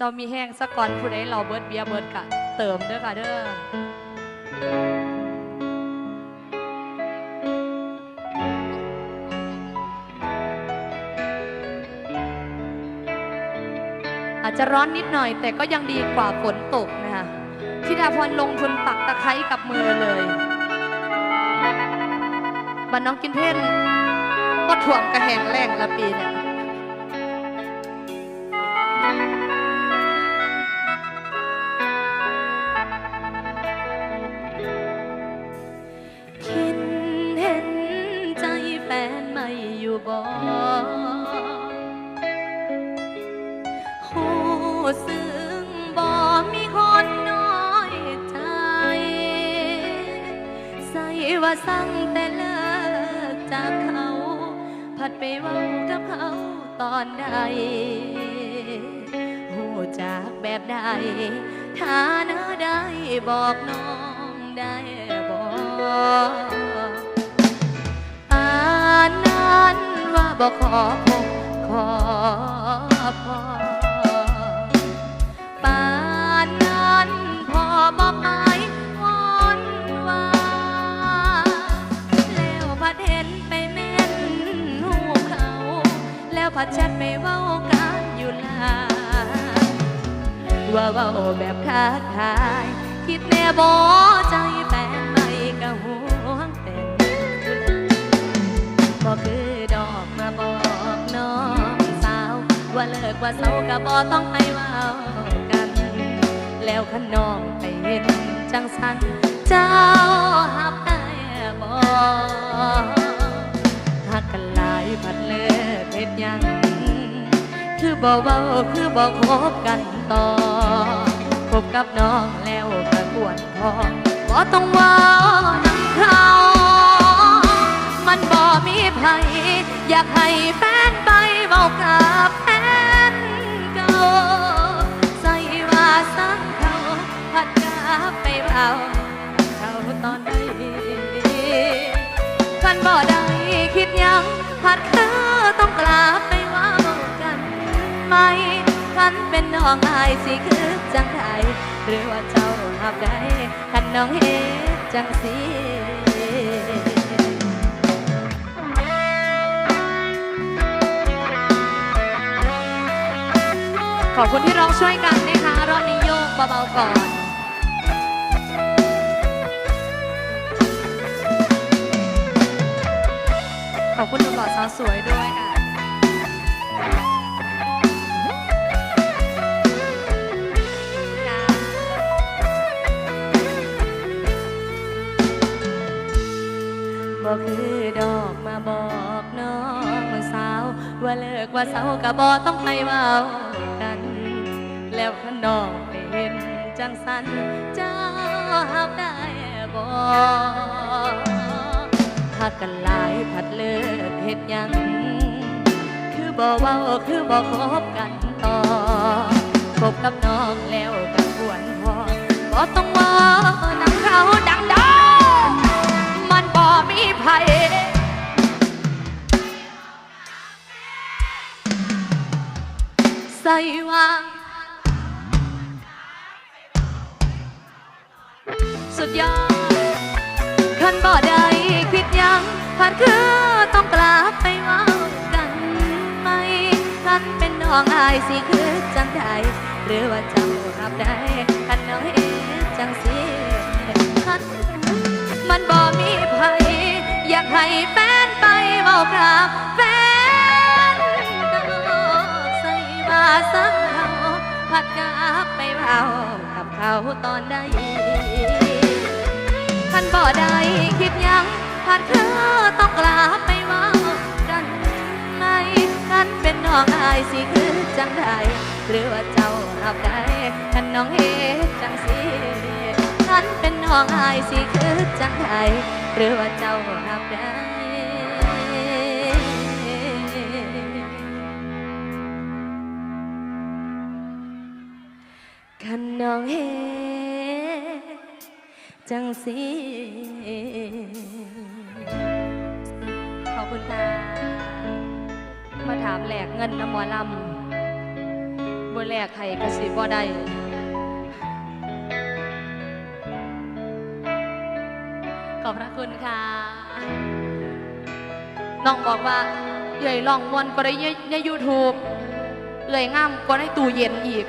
เซามีแห้งสะก่อนผู้ใดเราเบิดเบียร์เบิดกะเติมเด้อค่ะเด้ออาจจะร้อนนิดหน่อย แต่ก็ยังดีกว่าฝนตกนะคะทิดาพรลงทุนปักตะไคร้กับมือเลยบันน้องกินเพ่นก็ถ่วมกระแหงแรงละปีเนี่ย นไม่อยู่บ่หูซึ้งบ่มีคนน้อยใจ ใส่ว่าสั่งแต่เลิกจากเขา ผัดไปเว้ากับเขาตอนใดหูจากแบบใดถ้านื้อได้บอกน้องได้บอก บอกขอพบขอพอป่านนั้นพอบอกไปวอนว่า แล้วพัดเห็นไปแม่นหูเขา แล้วพัดแชทไปเว้ากันอยู่ลาว่าเว้าแบบท้าทาย คิดแน่บ่ใจ ว่าเลิกว่าเศร้าก็บ่ต้องไปเว้ากัน แล้วขน้องไปเห็นจังสันเจ้าหับได้บ่หักกันหลายพัดเลิกเฮ็ดหยัง คือบ่เว้าคือบ่คบกันต่อคบกับน้องแล้วก็กวนพอบ่ต้องเว้านํเขามันบ่มีไผอยากให้แฟนไปเว้ากับแฟ ใส่ว่าสังเขาพัดกาไปเว้าเขาตอนใดกันบ่ได้คิดยังหัดเธอต้องกลับไปว่ากันไหมกันเป็นน้องอายสิคือจังไดหรือว่าเจ้าหับได้คันน้องเฮ็ดจังสิ ขอบคุณที่ร้องช่วยกันนะคะรอบนี้โยกเบาๆก่อน ขอบคุณหนุ่มหล่อสาวสวยด้วยค่ะบอกคือดอกมาบอกน้องสาว ว่าเลิกว่าเศร้ากับบอต้องไปเว้า แล้วขน้องไปเห็นจังสันเจ้าหับได้บอกหักกันหลายผัดเลิกเฮ็ดยัง คือบ่เว้าคือบ่คบกันต่อคบกับน้องแล้วก็ควรพอบ่ต้องว่านังเขาดังดอมันบ่มีไผใส่วา สุดยอดคันบ่ได้คิดยังผ่านคือต้องกลับไปว่ากันไหมคันเป็นน้องอายสิคือจังใดหรือว่าจ้ารับได้คันน้องเฮ็ดจังสิคันมันบ่มีไผอยากให้แฟนไปเว้ากับแฟนก็ใส่ว่าสักเขาพัดกลับไปเว้ากับเขาตอนใด คันบ่ได้คิดยังผ่านเธอต้องกลับไปว่ากันไหมคันเป็นน้องอายสิคือจังใดหรือว่าเจ้ารับได้คันน้องเฮจังสิคันเป็นน้องอายสิคือจังใดหรือว่าเจ้ารับได้คันน้องเฮ จังสีขอบคุณค่ะมาถามแหลกเงินน้ำหมอลำบบ่แลกให้ก็สิบ่ได้ขอบพระคุณค่ะ น้องบอกว่าเอื่อยลองมวนก็ได้ใน YouTube เอื่อยงามก็ได้ตู้เย็นอีก